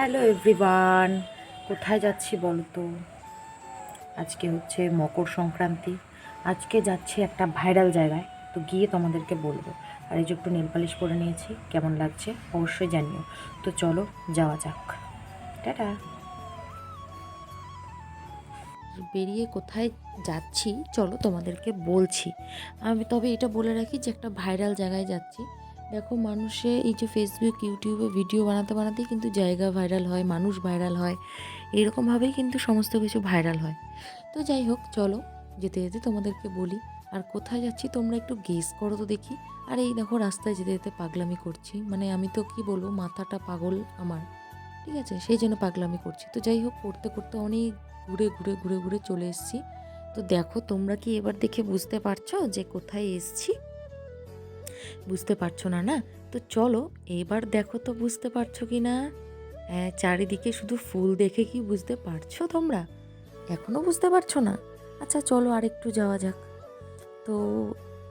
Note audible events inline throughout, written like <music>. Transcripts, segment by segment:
Hello everyone কোথায় যাচ্ছি বলো তো আজকে হচ্ছে মকর সংক্রান্তি। আজকে যাচ্ছি একটা ভাইরাল জায়গায়। তো গিয়ে তোমাদেরকে বলব। আর এই যে একটু নেল পালিশ করে নিয়েছি। কেমন লাগছে? অবশ্যই জানিও। তো চলো, যাওয়া যাক। টাটা! বেরিয়ে কোথায় যাচ্ছি? চলো তোমাদেরকে বলছি। আমি তবে এটা বলে রাখি যে একটা ভাইরাল জায়গায় যাচ্ছি। দেখো মানুষে এই যে ফেসবুক ইউটিউবে ভিডিও বানাতে বানাতেই কিন্তু জায়গা ভাইরাল হয়, মানুষ ভাইরাল হয়। এরকমভাবেই কিন্তু সমস্ত কিছু ভাইরাল হয়। তো যাই হোক, চলো যেতে যেতে তোমাদেরকে বলি, আর কোথায় যাচ্ছি তোমরা একটু গেস করো তো দেখি। আর এই দেখো রাস্তায় যেতে যেতে পাগলামি করছি মানে আমি তো কি বলব, মাথাটা পাগল আমার, ঠিক আছে? সেই জন্য পাগলামি করছি। তো যাই হোক, করতে করতে অনেক ঘুরে ঘুরে ঘুরে ঘুরে চলে এসেছি। তো দেখো তোমরা কি এবার দেখে বুঝতে পারছ যে কোথায় এসছি? বুঝতে পারছ না না? তো চলো, এবার দেখো তো বুঝতে পারছ কি না? হ্যাঁ চারিদিকে শুধু ফুল দেখে কি বুঝতে পারছ তোমরা? এখনও বুঝতে পারছ না? আচ্ছা চলো আরেকটু যাওয়া যাক। তো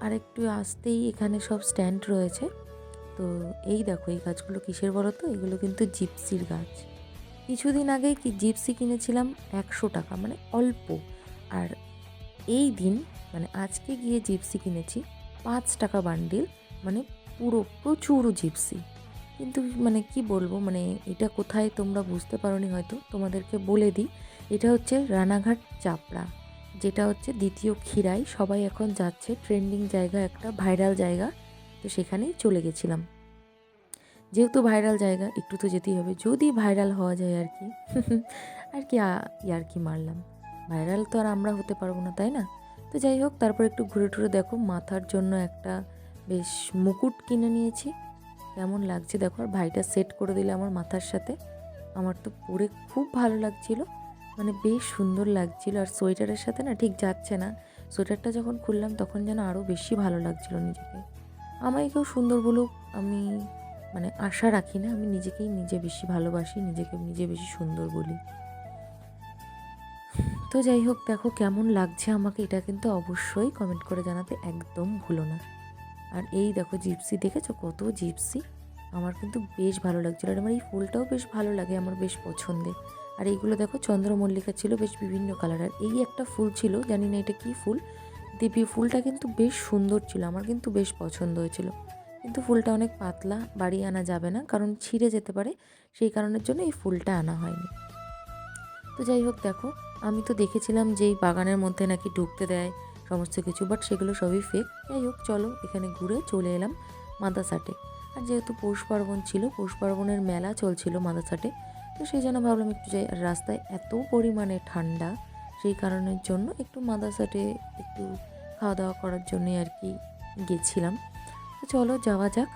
আরেকটু আসতেই এখানে সব স্ট্যান্ড রয়েছে। তো এই দেখো, এই গাছগুলো কিসের বলো তো? এগুলো কিন্তু জিপসির গাছ। কিছুদিন আগে কি জিপসি কিনেছিলাম একশো টাকা মানে অল্প। আর এই দিন মানে আজকে গিয়ে জিপসি কিনেছি, পাঁচ টাকা বান্ডিল মানে পুরো, প্রচুর জিপসি কিন্তু মানে কি বলব মানে এটা কোথায় তোমরা বুঝতে পারোনি হয়তো, তোমাদেরকে বলে দিই। এটা হচ্ছে রানাঘাট চাপড়া, যেটা হচ্ছে দ্বিতীয় খিরাই সবাই এখন যাচ্ছে ট্রেন্ডিং জায়গা, একটা ভাইরাল জায়গা। তো সেখানেই চলে গেছিলাম। যেহেতু ভাইরাল জায়গা, একটু তো যেতেই হবে। যদি ভাইরাল হওয়া যায় আর কি <laughs> আর কি আর কি মারলাম। ভাইরাল তো আর আমরা হতে পারব না, তাই না? তো যাই হোক, তারপর একটু ঘুরে টুরে দেখো, মাথার জন্য একটা বেশ মুকুট কিনে নিয়েছি। কেমন লাগছে দেখো, আর ভাইটা সেট করে দিলে আমার মাথার সাথে। আমার তো পরে খুব ভালো লাগছিল মানে বেশ সুন্দর লাগছিল। আর সোয়েটারের সাথে না ঠিক যাচ্ছে না। সোয়েটারটা যখন খুললাম তখন যেন আরও বেশি ভালো লাগছিল নিজেকে। আমায় কেউ সুন্দর বলুক, আমি মানে আশা রাখি না, আমি নিজেকেই নিজে বেশি ভালোবাসি, নিজেকে নিজে বেশি সুন্দর বলি। তো যাই হোক, দেখো কেমন লাগছে আমাকে, এটা কিন্তু অবশ্যই কমেন্ট করে জানাতে একদম ভুলো না। আর এই দেখো জিপসি, দেখেছ কত জিপসি? আমার কিন্তু বেশ ভালো লাগছিল আর আমার এই ফুলটাও বেশ ভালো লাগে, আমার বেশ পছন্দের। আর এইগুলো দেখো চন্দ্রমল্লিকা ছিল, বেশ বিভিন্ন কালার আর এই একটা ফুল ছিল, জানি না এটা কী ফুল? দেবী ফুলটা কিন্তু বেশ সুন্দর ছিল, আমার কিন্তু বেশ পছন্দ হয়েছিল। কিন্তু ফুলটা অনেক পাতলা, বাড়ি আনা যাবে না, কারণ ছিঁড়ে যেতে পারে, সেই কারণের জন্য এই ফুলটা আনা হয়নি। তো যাই হোক দেখো, আমি তো দেখেছিলাম যে এই বাগানের মধ্যে নাকি ঢুকতে দেয় সমস্ত কিছু বাট সেগুলো সবই ফেক যাই হোক, চলো এখানে ঘুরে চলে এলাম মাদাসাটে আর যেহেতু পৌষ পার্বণ ছিল, পৌষ পার্বণের মেলা চলছিল মাদাসাটে তো সেই জন্য ভাবলাম একটু যাই। আর রাস্তায় এত পরিমাণে ঠান্ডা, সেই কারণের জন্য একটু মাদাসাটে একটু খাওয়া দাওয়া করার জন্যই আর কি গেছিলাম। তো চলো যাওয়া যাক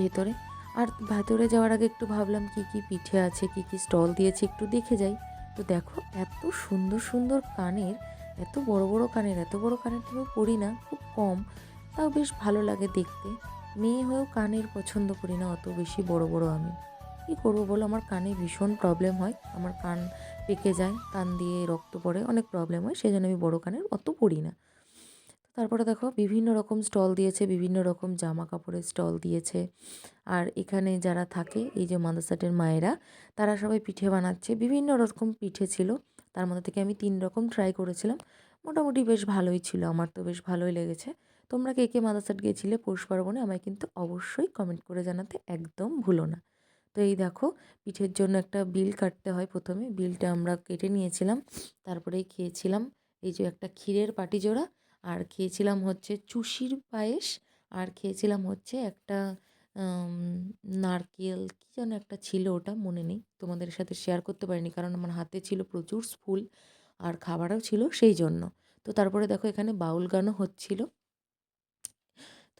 ভেতরে। আর ভেতরে যাওয়ার আগে একটু ভাবলাম কি কি পিঠে আছে, কি কি স্টল দিয়েছে, একটু দেখে যাই। তো দেখো, এত সুন্দর সুন্দর কানের এত বড় বড় কানের, এত বড় কানের তো পরি না, খুব কম। তাও বেশ ভালো লাগে দেখতে। মেয়ে হয়েও কানের পছন্দ করি না, অত বেশি বড় বড় আমি। কী করব বলো? আমার কানে ভীষণ প্রবলেম হয়। আমার কান পেকে যায়, কান দিয়ে রক্ত পড়ে, অনেক প্রবলেম হয়। সেই জন্য আমি বড়ো কানের অত পরি না। তারপরে দেখো বিভিন্ন রকম স্টল দিয়েছে, বিভিন্ন রকম জামা কাপড়ের স্টল দিয়েছে। আর এখানে যারা থাকে, এই যে মাদাসাটের মায়েরা, তারা সবাই পিঠে বানাচ্ছে। বিভিন্ন রকম পিঠে ছিল, তার মধ্যে থেকে আমি তিন রকম ট্রাই করেছিলাম। মোটামুটি বেশ ভালোই ছিল, আমার তো বেশ ভালোই লেগেছে। তোমরা কে কে মাদাসাট গিয়েছিলে পৌষ পার্বণে আমায় কিন্তু অবশ্যই কমেন্ট করে জানাতে একদম ভুলো না। তো এই দেখো, পিঠের জন্য একটা বিল কাটতে হয় প্রথমে। বিলটা আমরা কেটে নিয়েছিলাম, তারপরেই খেয়েছিলাম। এই যে একটা ক্ষীরের পাটি জোড়া আর খেয়েছিলাম হচ্ছে চুষির পায়েস, আর খেয়েছিলাম হচ্ছে একটা নারকেল, কী যেন একটা ছিল ওটা, মনে নেই, তোমাদের সাথে শেয়ার করতে পারিনি কারণ আমার হাতে ছিল প্রচুর ফুল আর খাবারও ছিল সেই জন্য। তো তারপরে দেখো এখানে বাউল গানও হচ্ছিল।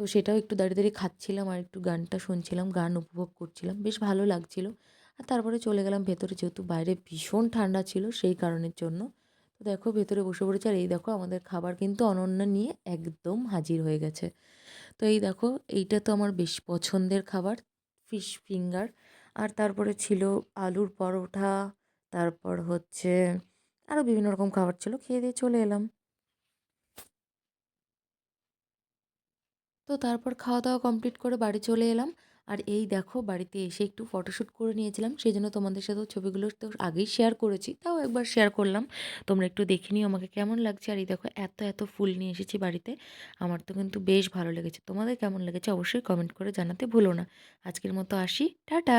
তো সেটাও একটু দাঁড়িয়ে দাঁড়িয়ে খাচ্ছিলাম আর একটু গানটা শুনছিলাম, গান উপভোগ করছিলাম, বেশ ভালো লাগছিল। আর তারপরে চলে গেলাম ভেতরে যেহেতু বাইরে ভীষণ ঠান্ডা ছিল সেই কারণের জন্য। তো দেখো ভেতরে বসে পড়েছে আর এই দেখো আমাদের খাবার কিন্তু অনন্যা নিয়ে একদম হাজির হয়ে গেছে। তো এই দেখো এইটা তো আমার বেশ পছন্দের খাবার ফিশ ফিঙ্গার আর তারপরে ছিল আলুর পরোটা, তারপর হচ্ছে আরও বিভিন্ন রকম খাবার ছিল, খেয়ে দিয়ে চলে এলাম। তো তারপর খাওয়া দাওয়া কমপ্লিট করে বাড়ি চলে এলাম। আর এই দেখো, বাড়িতে এসে একটু ফটোশ্যুট করে নিয়েছিলাম। সেই জন্য তোমাদের সাথেও ছবিগুলো তো আগেই শেয়ার করেছি, তাও একবার শেয়ার করলাম। তোমরা একটু দেখে নিও আমাকে কেমন লাগছে। আর এই দেখো, এত এত ফুল নিয়ে এসেছি বাড়িতে। আমার তো কিন্তু বেশ ভালো লেগেছে। তোমাদের কেমন লেগেছে অবশ্যই কমেন্ট করে জানাতে ভুলো না। আজকের মতো আসি। টাটা!